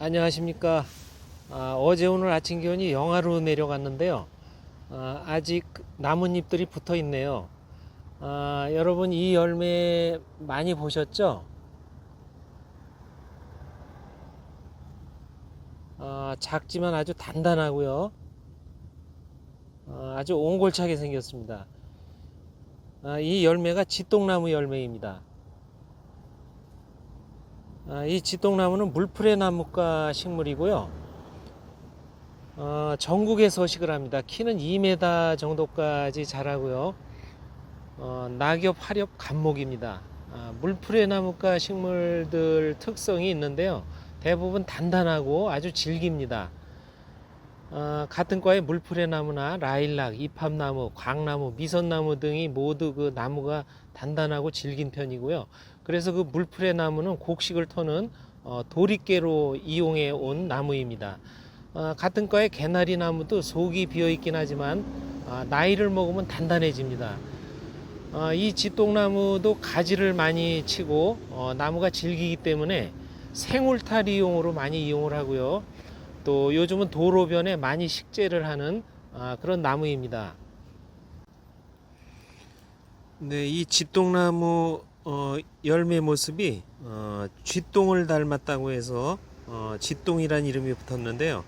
안녕하십니까. 아, 어제 오늘 아침 기온이 영하로 내려갔는데요. 아, 아직 나뭇잎들이 붙어 있네요. 아, 여러분 이 열매 많이 보셨죠? 아, 작지만 아주 단단하고요. 아, 아주 옹골차게 생겼습니다. 아, 이 열매가 지똥나무 열매입니다. 아, 이 지똥나무는 물풀의 나무과 식물이고요. 어, 전국에 서식을 합니다. 키는 2m 정도까지 자라고요. 어, 낙엽, 화렵, 감목입니다. 아, 물풀의 나무과 식물들 특성이 있는데요. 대부분 단단하고 아주 질깁니다. 어, 같은 과의 물풀의 나무나 라일락, 이팝나무, 광나무, 미선나무 등이 모두 그 나무가 단단하고 질긴 편이고요. 그래서 그 물풀의 나무는 곡식을 터는 어, 도리깨로 이용해 온 나무입니다. 어, 같은 과의 개나리 나무도 속이 비어 있긴 하지만 아, 나이를 먹으면 단단해집니다. 어, 이 지똥나무도 가지를 많이 치고 어, 나무가 질기기 때문에 생울타리용으로 많이 이용을 하고요. 또 요즘은 도로변에 많이 식재를 하는 아, 그런 나무입니다. 네, 이 지똥나무 어, 열매 모습이 어, 쥐똥을 닮았다고 해서 어, 지똥이란 이름이 붙었는데요.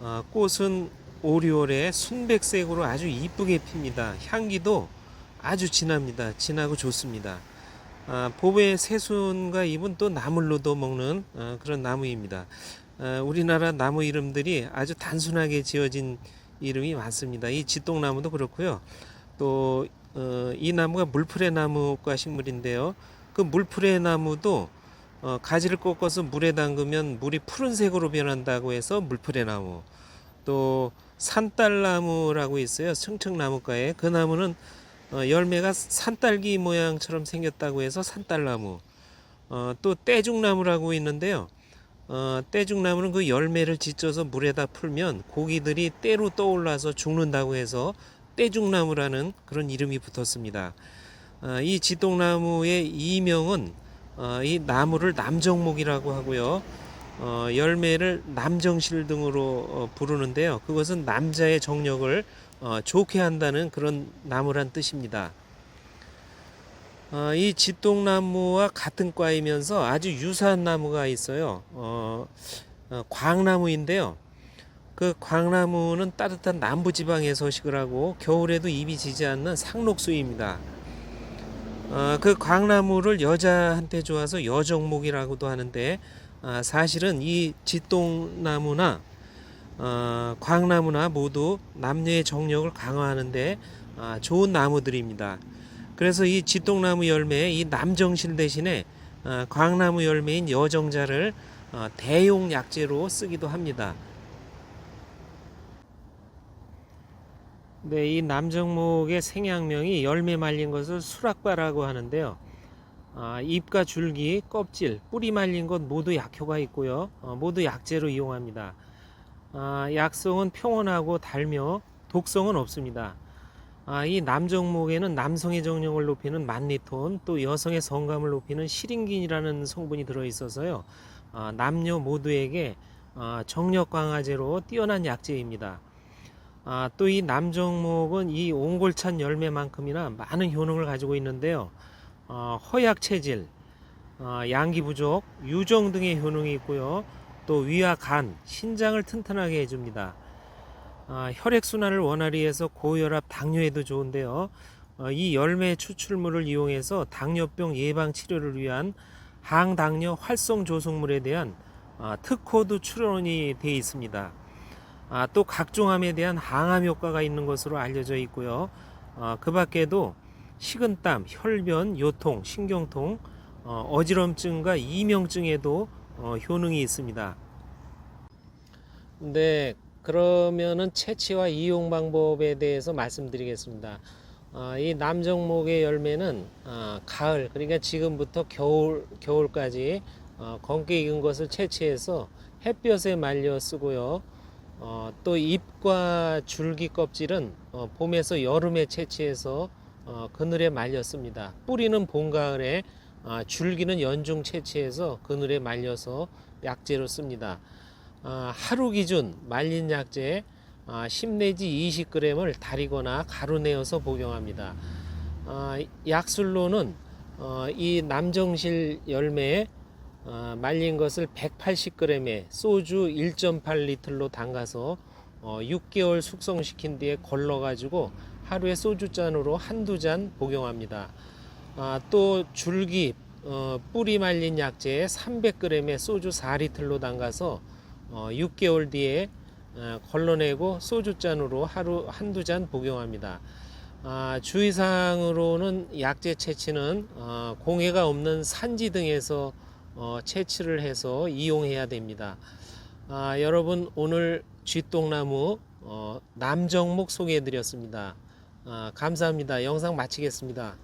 어, 꽃은 오리올에 순백색으로 아주 이쁘게 핍니다. 향기도 아주 진합니다. 진하고 좋습니다. 아, 봄에 새순과 잎은 또 나물로도 먹는 어, 그런 나무입니다. 어, 우리나라 나무 이름들이 아주 단순하게 지어진 이름이 많습니다. 이 지똥나무도 그렇고요. 또 어, 이 나무가 물풀의 나무과 식물인데요. 그 물풀의 나무도 어, 가지를 꺾어서 물에 담그면 물이 푸른색으로 변한다고 해서 물풀의 나무. 또 산딸나무라고 있어요. 청청나무과에 그 나무는 어, 열매가 산딸기 모양처럼 생겼다고 해서 산딸나무. 어, 또 떼죽나무라고 있는데요. 어, 떼죽나무는 그 열매를 찢어서 물에다 풀면 고기들이 떼로 떠올라서 죽는다고 해서 떼죽나무라는 그런 이름이 붙었습니다. 어, 이 지똥나무의 이명은 어, 이 나무를 남정목이라고 하고요. 어, 열매를 남정실 등으로 어, 부르는데요. 그것은 남자의 정력을 어, 좋게 한다는 그런 나무란 뜻입니다. 어, 이 지똥나무와 같은 과이면서 아주 유사한 나무가 있어요. 어, 어, 광나무인데요. 그 광나무는 따뜻한 남부 지방에 서식을 하고 겨울에도 잎이 지지 않는 상록수입니다. 어, 그 광나무를 여자한테 좋아서 여정목이라고도 하는데 아, 사실은 이 지똥나무나 어, 광나무나 모두 남녀의 정력을 강화하는데 아, 좋은 나무들입니다. 그래서 이 지똥나무 열매에 이 남정실 대신에 어, 광나무 열매인 여정자를 어, 대용 약재로 쓰기도 합니다. 네, 이 남정목의 생양명이 열매 말린 것을 수락바라고 하는데요. 아, 잎과 줄기, 껍질, 뿌리 말린 것 모두 약효가 있고요. 어, 모두 약재로 이용합니다. 아, 약성은 평온하고 달며 독성은 없습니다. 아, 이 남정목에는 남성의 정력을 높이는 만리톤, 또 여성의 성감을 높이는 시린긴이라는 성분이 들어 있어서요. 아, 남녀 모두에게 아, 정력 강화제로 뛰어난 약재입니다. 아, 또 이 남정목은 이 옹골찬 열매만큼이나 많은 효능을 가지고 있는데요. 어, 허약 체질, 어, 양기 부족, 유정 등의 효능이 있고요. 또 위와 간, 신장을 튼튼하게 해줍니다. 아, 혈액순환을 원활히 해서 고혈압, 당뇨에도 좋은데요. 어, 이 열매 추출물을 이용해서 당뇨병 예방 치료를 위한 항당뇨 활성 조성물에 대한 아, 특허도 출원이 되어 있습니다. 아, 또 각종암에 대한 항암 효과가 있는 것으로 알려져 있고요. 아, 그 밖에도 식은땀, 혈변, 요통, 신경통, 어, 어지럼증과 이명증에도 어, 효능이 있습니다. 네, 그러면은 채취와 이용 방법에 대해서 말씀드리겠습니다. 아, 이 남정목의 열매는 아, 가을, 그러니까 지금부터 겨울, 겨울까지 어, 검게 익은 것을 채취해서 햇볕에 말려 쓰고요. 어, 또 잎과 줄기 껍질은 어, 봄에서 여름에 채취해서 어, 그늘에 말렸습니다. 뿌리는 봄 가을에 아, 줄기는 연중 채취해서 그늘에 말려서 약재로 씁니다. 아, 하루 기준 말린 약재 아, 10 내지 20g을 다리거나 가루내어서 복용합니다. 아, 약술로는 어, 이 남정실 열매에 어, 말린 것을 180g에 소주 1.8리터로 담가서 어, 6개월 숙성시킨 뒤에 걸러가지고 하루에 소주 잔으로 한두 잔 복용합니다. 아, 또 줄기 어, 뿌리 말린 약재에 300g에 소주 4리터로 담가서 어, 6개월 뒤에 어, 걸러내고 소주 잔으로 하루 한두 잔 복용합니다. 아, 주의사항으로는 약재 채취는 어, 공해가 없는 산지 등에서 어, 채취를 해서 이용해야 됩니다. 아, 여러분 오늘 쥐똥나무 어, 남정목 소개해드렸습니다. 아, 감사합니다. 영상 마치겠습니다.